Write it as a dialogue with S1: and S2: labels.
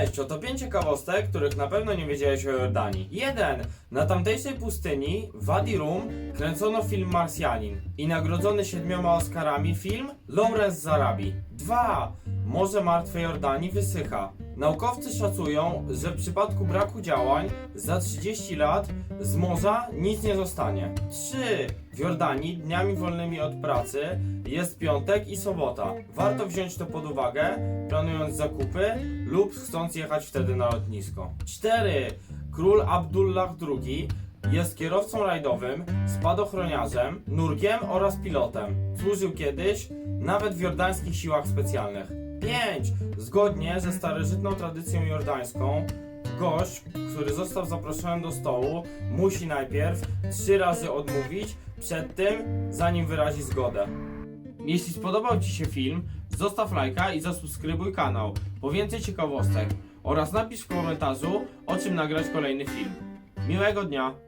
S1: Cześć, oto pięć ciekawostek, których na pewno nie wiedziałeś o Jordanii. 1. Na tamtejszej pustyni, Wadi Rum, kręcono film Marsjanin i nagrodzony siedmioma Oscarami film Lawrence z Arabii. 2. Morze Martwej Jordanii wysycha. Naukowcy szacują, że w przypadku braku działań za 30 lat z morza nic nie zostanie. 3. W Jordanii dniami wolnymi od pracy jest piątek i sobota. Warto wziąć to pod uwagę, planując zakupy lub chcąc jechać wtedy na lotnisko. 4. Król Abdullah II jest kierowcą rajdowym, spadochroniarzem, nurkiem oraz pilotem. Służył kiedyś nawet w jordańskich siłach specjalnych. 5. Zgodnie ze starożytną tradycją jordańską, gość, który został zaproszony do stołu, musi najpierw trzy razy odmówić przed tym, zanim wyrazi zgodę. Jeśli spodobał Ci się film, zostaw lajka i zasubskrybuj kanał po więcej ciekawostek oraz napisz w komentarzu, o czym nagrać kolejny film. Miłego dnia!